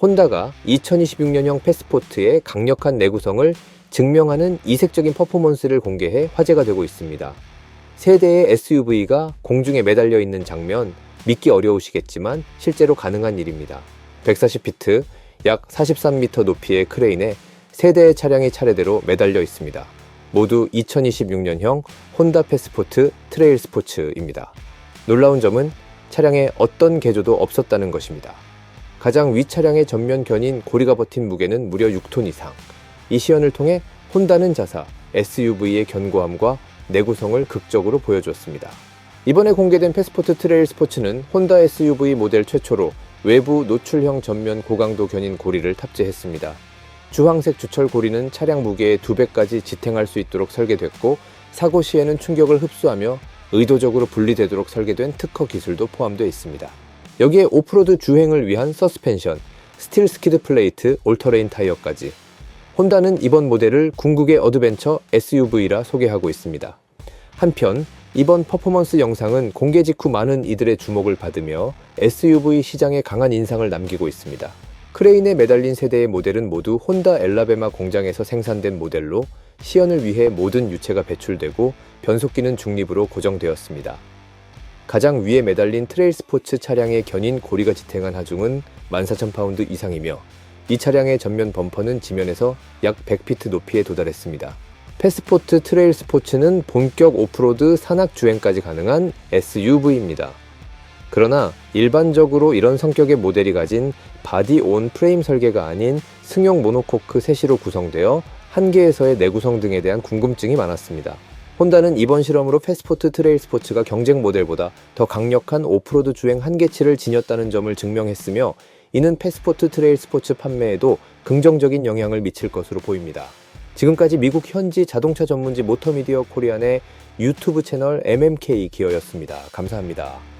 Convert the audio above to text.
혼다가 2026년형 패스포트의 강력한 내구성을 증명하는 이색적인 퍼포먼스를 공개해 화제가 되고 있습니다. 세대의 SUV가 공중에 매달려 있는 장면 믿기 어려우시겠지만 실제로 가능한 일입니다. 140피트, 약 43m 높이의 크레인에 세대의 차량이 차례대로 매달려 있습니다. 모두 2026년형 혼다 패스포트 트레일 스포츠입니다. 놀라운 점은 차량에 어떤 개조도 없었다는 것입니다. 가장 위 차량의 전면 견인 고리가 버틴 무게는 무려 6톤 이상. 이 시연을 통해 혼다는 자사 SUV의 견고함과 내구성을 극적으로 보여주었습니다. 이번에 공개된 패스포트 트레일 스포츠는 혼다 SUV 모델 최초로 외부 노출형 전면 고강도 견인 고리를 탑재했습니다. 주황색 주철 고리는 차량 무게의 두 배까지 지탱할 수 있도록 설계됐고 사고 시에는 충격을 흡수하며 의도적으로 분리되도록 설계된 특허 기술도 포함되어 있습니다. 여기에 오프로드 주행을 위한 서스펜션, 스틸 스키드 플레이트, 올터레인 타이어까지. 혼다는 이번 모델을 궁극의 어드벤처 SUV라 소개하고 있습니다. 한편 이번 퍼포먼스 영상은 공개 직후 많은 이들의 주목을 받으며 SUV 시장에 강한 인상을 남기고 있습니다. 크레인에 매달린 세대의 모델은 모두 혼다 엘라베마 공장에서 생산된 모델로 시연을 위해 모든 유체가 배출되고 변속기는 중립으로 고정되었습니다. 가장 위에 매달린 트레일 스포츠 차량의 견인 고리가 지탱한 하중은 14,000파운드 이상이며 이 차량의 전면 범퍼는 지면에서 약 100피트 높이에 도달했습니다. 패스포트 트레일 스포츠는 본격 오프로드 산악 주행까지 가능한 SUV입니다. 그러나 일반적으로 이런 성격의 모델이 가진 바디 온 프레임 설계가 아닌 승용 모노코크 세시로 구성되어 한계에서의 내구성 등에 대한 궁금증이 많았습니다. 혼다는 이번 실험으로 패스포트 트레일 스포츠가 경쟁 모델보다 더 강력한 오프로드 주행 한계치를 지녔다는 점을 증명했으며 이는 패스포트 트레일 스포츠 판매에도 긍정적인 영향을 미칠 것으로 보입니다. 지금까지 미국 현지 자동차 전문지 모터미디어 코리안의 유튜브 채널 MMK 기어였습니다. 감사합니다.